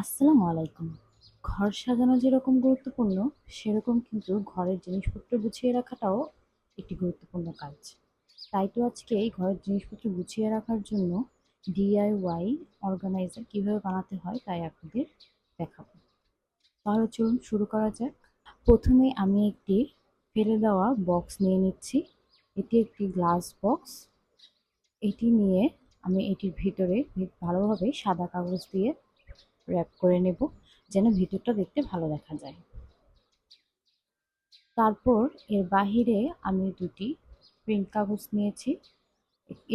আসসালামু আলাইকুম। ঘর সাজানো যেরকম গুরুত্বপূর্ণ, সেরকম কিন্তু ঘরের জিনিসপত্র গুছিয়ে রাখাটাও একটি গুরুত্বপূর্ণ কাজ। তাই তো আজকে এই ঘরের জিনিসপত্র গুছিয়ে রাখার জন্য ডিআইওয়াই অর্গানাইজার কীভাবে বানাতে হয় তাই আপনাদের দেখাবো। তাহলে চলুন শুরু করা যাক। প্রথমে আমি একটি ফেলে দেওয়া বক্স নিয়ে নিচ্ছি। এটি একটি গ্লাস বক্স। এটি নিয়ে আমি এটির ভিতরে ভালোভাবে সাদা কাগজ দিয়ে র্যাপ করে নেব, যেন ভিতরটা দেখতে ভালো দেখা যায়। তারপর এর বাহিরে আমি দুটি প্রিন্ট কাগজ নিয়েছি।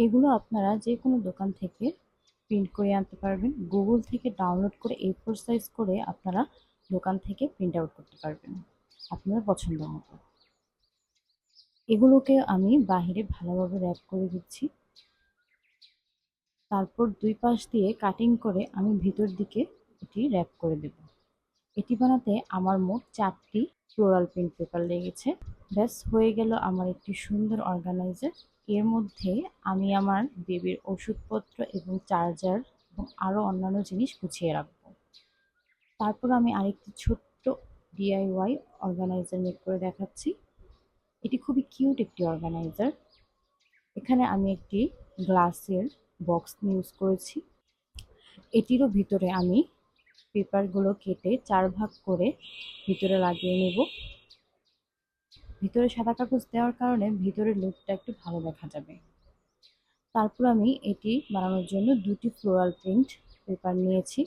এগুলো আপনারা যে কোনো দোকান থেকে প্রিন্ট করে আনতে পারবেন। গুগল থেকে ডাউনলোড করে এ ফোর সাইজ করে আপনারা দোকান থেকে প্রিন্ট আউট করতে পারবেন আপনার পছন্দ মতো। এগুলোকে আমি বাহিরে ভালোভাবে র্যাপ করে দিচ্ছি। তারপর দুই পাশ দিয়ে কাটিং করে আমি ভিতর দিকে এটি র্যাপ করে দেব। এটি বানাতে আমার মোট চারটি ফ্লোরাল প্রিন্ট পেপার লেগেছে। ব্যাস, হয়ে গেল আমার একটি সুন্দর অর্গানাইজার এর মধ্যে আমি আমার বেবির ওষুধপত্র এবং চার্জার এবং আরও অন্যান্য জিনিস গুছিয়ে রাখব। তারপর আমি আরেকটি ছোট্ট ডিআইওয়াই অর্গানাইজার মেক করে দেখাচ্ছি। এটি খুবই কিউট একটি অর্গানাইজার এখানে আমি একটি গ্লাসের বক্স ইউজ করেছি। এটিরও ভিতরে আমি পেপারগুলো কেটে চার ভাগ করে ভিতরে লাগিয়ে নেব। ভিতরে সাদা কাগজ দেওয়ার কারণে ভিতরের লুকটা একটু ভালো দেখা যাবে। তারপর আমি এটি বানানোর জন্য দুটি ফ্লোরাল প্রিন্ট পেপার নিয়েছি।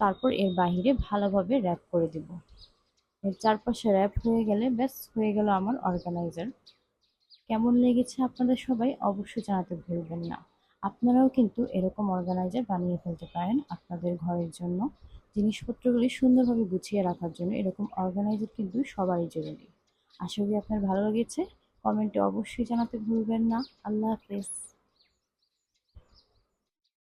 তারপর এর বাহিরে ভালোভাবে র্যাপ করে দেব। এর চারপাশে র্যাপ হয়ে গেলে ব্যাস, হয়ে গেল আমার অর্গানাইজার কেমন লেগেছে আপনাদের সবাই অবশ্যই জানাতে ভুলবেন না। আপনারাও কিন্তু এরকম অর্গানাইজার বানিয়ে ফেলতে পারেন আপনাদের ঘরের জন্য। জিনিসপত্রগুলি সুন্দরভাবে গুছিয়ে রাখার জন্য এরকম অর্গানাইজার কিন্তু সবারই জরুরি। আশা করি আপনার ভালো লেগেছে। কমেন্টে অবশ্যই জানাতে ভুলবেন না। আল্লাহ হাফেজ।